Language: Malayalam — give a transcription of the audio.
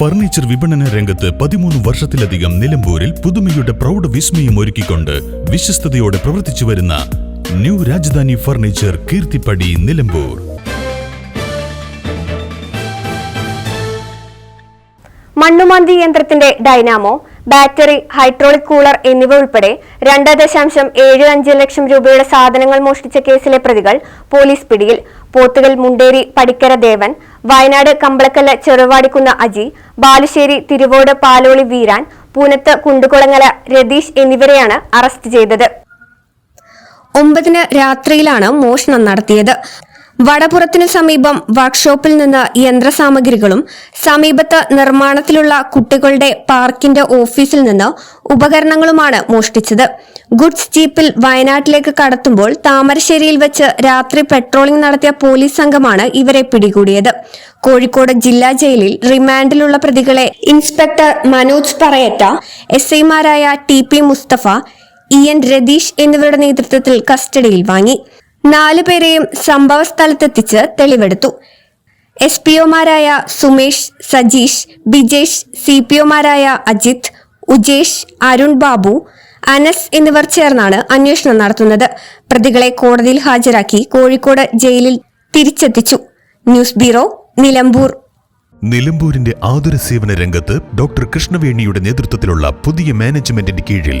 ഫർണിച്ചർ വിപണന രംഗത്ത് പതിമൂന്ന് വർഷത്തിലധികം നിലമ്പൂരിൽ പുതുമയുടെ പ്രൗഢ വിസ്മയം ഒരുക്കിക്കൊണ്ട് വിശ്വസ്തയോടെ പ്രവർത്തിച്ചു വരുന്ന ന്യൂ രാജധാനി ഫർണിച്ചർ കീർത്തിപ്പടി നിലമ്പൂർ. മണ്ണുമാന്തി യന്ത്രത്തിന്റെ ഡൈനാമോ ബാറ്ററി ഹൈഡ്രോളിക് കൂളർ എന്നിവ ഉൾപ്പെടെ രണ്ട് ദശാംശം ഏഴ് അഞ്ച് ലക്ഷം രൂപയുടെ സാധനങ്ങൾ മോഷ്ടിച്ച കേസിലെ പ്രതികൾ പോലീസ് പിടിയിൽ. പോത്തുകൽ മുണ്ടേരി പടിക്കര ദേവൻ വയനാട് കമ്പളക്കല്ല് ചെറുവാടിക്കുന്ന അജി ബാലുശ്ശേരി തിരുവോട് പാലോളി വീരാൻ പൂനത്ത് കുണ്ടുകുളങ്ങല രതീഷ് എന്നിവരെയാണ് അറസ്റ്റ് ചെയ്തത്. ഒമ്പതിന് രാത്രിയിലാണ് മോഷണം നടത്തിയത്. വടപുറത്തിനു സമീപം വർക്ക്ഷോപ്പിൽ നിന്ന് യന്ത്രസാമഗ്രികളും സമീപത്ത് നിർമ്മാണത്തിലുള്ള കുട്ടികളുടെ പാർക്കിന്റെ ഓഫീസിൽ നിന്ന് ഉപകരണങ്ങളുമാണ് മോഷ്ടിച്ചത്. ഗുഡ്സ് ജീപ്പിൽ വയനാട്ടിലേക്ക് കടത്തുമ്പോൾ താമരശ്ശേരിയിൽ വെച്ച് രാത്രി പെട്രോളിംഗ് നടത്തിയ പോലീസ് സംഘമാണ് ഇവരെ പിടികൂടിയത്. കോഴിക്കോട് ജില്ലാ ജയിലിൽ റിമാൻഡിലുള്ള പ്രതികളെ ഇൻസ്പെക്ടർ മനോജ് പറയറ്റ എസ് ഐമാരായ T P Mustafa E N Ratheesh എന്നിവരുടെ നേതൃത്വത്തിൽ കസ്റ്റഡിയിൽ വാങ്ങി. നാലു പേരെയും സംഭവ സ്ഥലത്തെത്തിച്ച് തെളിവെടുത്തു. എസ് പി ഒമാരായ സുമേഷ് സജീഷ് ബിജേഷ് സി പി ഒമാരായ അജിത് ഉജേഷ് അരുൺ ബാബു അനസ് എന്നിവർ ചേർന്നാണ് അന്വേഷണം നടത്തുന്നത്. പ്രതികളെ കോടതിയിൽ ഹാജരാക്കി കോഴിക്കോട് ജയിലിൽ തിരിച്ചെത്തിച്ചു. News bureau Nilambur. നിലമ്പൂരിന്റെ ആതുര സേവന രംഗത്ത് ഡോക്ടർ കൃഷ്ണവേണിയുടെ നേതൃത്വത്തിലുള്ള പുതിയ മാനേജ്മെന്റിന്റെ കീഴിൽ